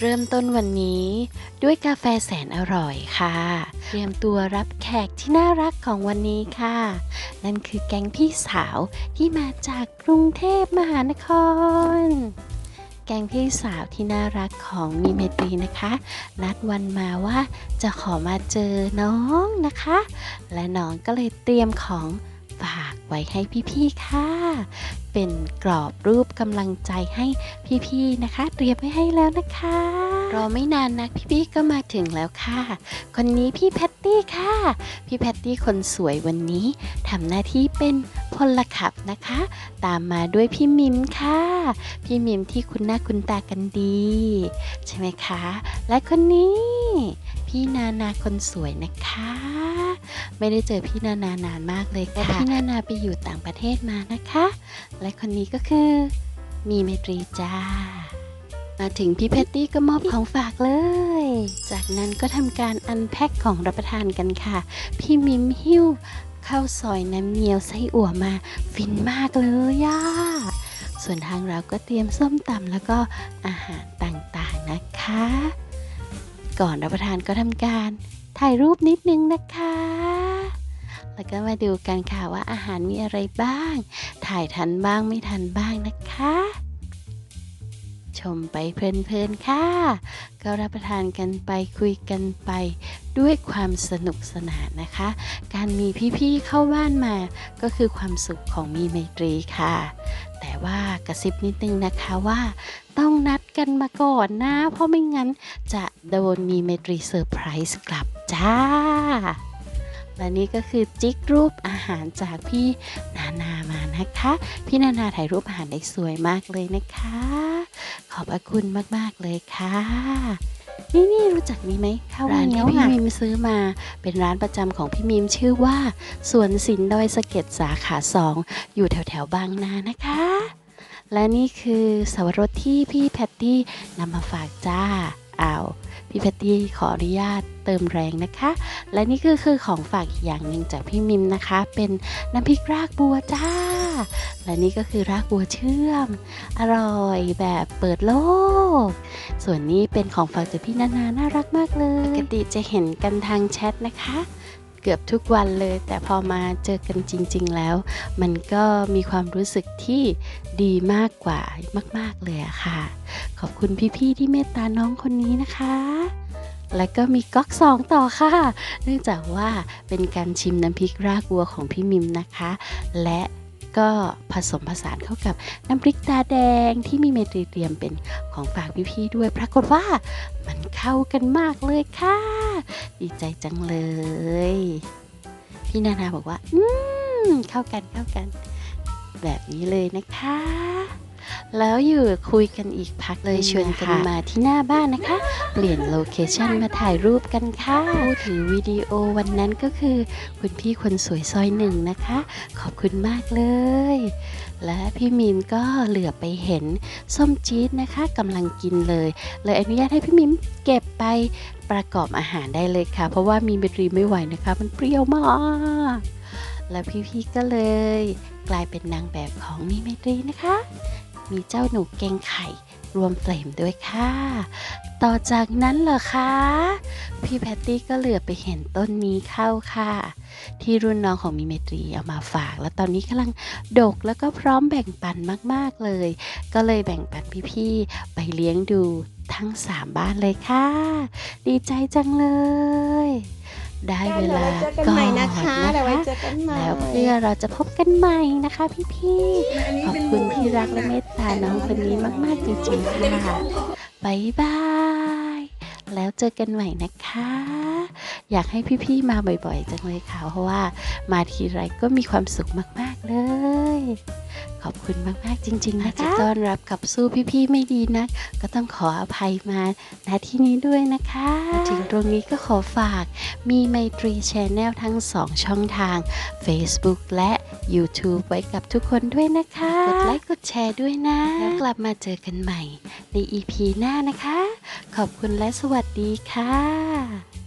เริ่มต้นวันนี้ด้วยกาแฟแสนอร่อยค่ะ เตรียมตัวรับแขกที่น่ารักของวันนี้ค่ะ นั่นคือแก๊งพี่สาวที่มาจากกรุงเทพมหานคร แก๊งพี่สาวที่น่ารักของมีเมตรีนะคะ นัดวันมาว่าจะขอมาเจอน้องนะคะ และน้องก็เลยเตรียมของ ฝากไว้ให้พี่ๆค่ะ เป็นกรอบรูปกำลังใจให้พี่ๆนะคะ เตรียมไว้ให้แล้วนะคะ รอไม่นานนักพี่ๆก็มาถึงแล้วค่ะ คนนี้พี่แพตตี้ค่ะ พี่แพตตี้คนสวยวันนี้ทำหน้าที่เป็นพลขับนะคะ ตามมาด้วยพี่มิมค่ะ พี่มิมที่คุณหน้าคุณตากันดี ใช่ไหมคะ และคนนี้ พี่นานาคนสวยนะคะ ไม่ได้เจอพี่นานานานมากเลยค่ะพี่นานาไปอยู่ต่างประเทศมานะคะ และคนนี้ก็คือ มีเมตรีจ้า มาถึงพี่แพตตี้ก็มอบของฝากเลย จากนั้นก็ทำการอันแพ็คของรับประทานกันค่ะ พี่มิมหิ้วข้าวซอยน้ำเงี้ยวไส้อั่วมา ฟินมากเลยย่าส่วนทางเราก็เตรียมส้มตำแล้วก็อาหารต่างๆนะคะ ก่อนรับประทานก็ทำการถ่ายรูปนิดนึงนะคะ แล้วก็มาดูกันค่ะว่าอาหารมีอะไรบ้าง ถ่ายทันบ้างไม่ทันบ้างนะคะ ชมไปเพลินๆค่ะ ก็รับประทานกันไปคุยกันไปด้วยความสนุกสนานนะคะ การมีพี่ๆเข้าบ้านมาก็คือความสุขของมีไมตรีค่ะ แต่ว่ากระซิบนิดนึงนะคะว่า ต้องนัดกันมาก่อนนะ เพราะไม่งั้นจะโดนมีไมตรีเซอร์ไพรส์กลับจ้า และนี่ก็คือจิ๊กรูปอาหารจากพี่นานามานะคะ พี่นานาถ่ายรูปอาหารได้สวยมากเลยนะคะ ขอบพระคุณมากๆเลยค่ะนี่นี่รู้จักนี้ไหมข้าวร้านที่พี่มิมซื้อมา เป็นร้านประจำของพี่มิมชื่อว่าสวนสินดอยสะเก็ดสาขาสองอยู่แถวแถวๆบางนานะคะ และนี่คือสวรสที่พี่แพตตี้นำมาฝากจ้า อ้าวพี่แพตตี้ขออนุญาตเติมแรงนะคะ และนี่คือคือของฝากอีกอย่างหนึ่งจากพี่มิมนะคะ เป็นน้ำพริกรากบัวจ้า และนี่ก็คือรากบัวเชื่อม อร่อยแบบเปิดโลก ส่วนนี้เป็นของฝากจากพี่นานาน่ารักมากเลย ปกติจะเห็นกันทางแชทนะคะ เกือบทุกวันเลย แต่พอมาเจอกันจริง ๆ แล้ว มันก็มีความรู้สึกที่ดีมากกว่ามาก ๆ เลยอะค่ะ ขอบคุณพี่ ๆ ที่เมตตาน้องคนนี้นะคะ และก็มีก๊อกสองต่อค่ะ เนื่องจากว่าเป็นการชิมน้ำพริกรากวัวของพี่มิมนะคะ และ ก็ผสมผสานเข้ากับน้ำพริกตาแดงที่มีเมตรีเตรียมเป็นของฝากพี่ๆด้วย ปรากฏว่ามันเข้ากันมากเลยค่ะ ดีใจจังเลย พี่นานาบอกว่า อืมเข้ากันเข้ากัน แบบนี้เลยนะคะ แล้วอยู่คุยกันอีกพักเลยชวนกันมาที่หน้าบ้านนะคะ เปลี่ยนโลเคชันมาถ่ายรูปกันค่ะพูดถึงวิดีโอวันนั้นก็คือ คุณพี่คนสวยซอยหนึ่งนะคะ ขอบคุณมากเลย และพี่มิมก็เหลือไปเห็นส้มจี๊ดนะคะกำลังกินเลย เลยอนุญาตให้พี่มิมเก็บไปประกอบอาหารได้เลยค่ะ เพราะว่ามีเบตรีไม่ไหวนะคะ มันเปรี้ยวมาก แล้วพี่ๆก็เลย กลายเป็นนางแบบของมีเมตรีนะคะ มีเจ้าหนูเกงไข่รวมเฟรมด้วยค่ะ ต่อจากนั้นเหรอคะ พี่แพตตี้ก็เหลือไปเห็นต้นนี้เข้าค่ะ ที่รุ่นน้องของมีเมตรีเอามาฝาก แล้วตอนนี้กำลังดกแล้วก็พร้อมแบ่งปันมากๆเลย ก็เลยแบ่งปันพี่ๆ ไปเลี้ยงดูทั้งสามบ้านเลยค่ะ ดีใจจังเลย ได้เวลาเดี๋ยวไว้เจอกันก่อใหม่นนะนะคะเดี๋ยวไว้คะเจอกันใหม่แล้วเพื่อเราจะพบกันใหม่นะคะพี่ๆขอบคุณที่รักและเมตตาน้องคนนี้มากๆจริงๆค่ะบายบายแล้วเจอกันใหม่นะคะ อยากให้พี่ๆมาบ่อยๆจังเลยค่ะเพราะว่ามาทีไรก็มีความสุขมากๆ เลย ขอบคุณมากๆจริงๆนะคะต้อนรับกับสู้พี่ๆไม่ดีนะก็ต้องขออภัยมาณที่นี้ด้วยนะคะมาถึงตรงนี้ก็ขอฝากมีไมตรีชแนลทั้ง 2 ช่องทาง Facebook และ YouTube ไว้กับทุกคนด้วยนะคะ กดไลค์กดแชร์ด้วยนะ แล้วกลับมาเจอกันใหม่ใน EP หน้านะคะ ขอบคุณและสวัสดีค่ะ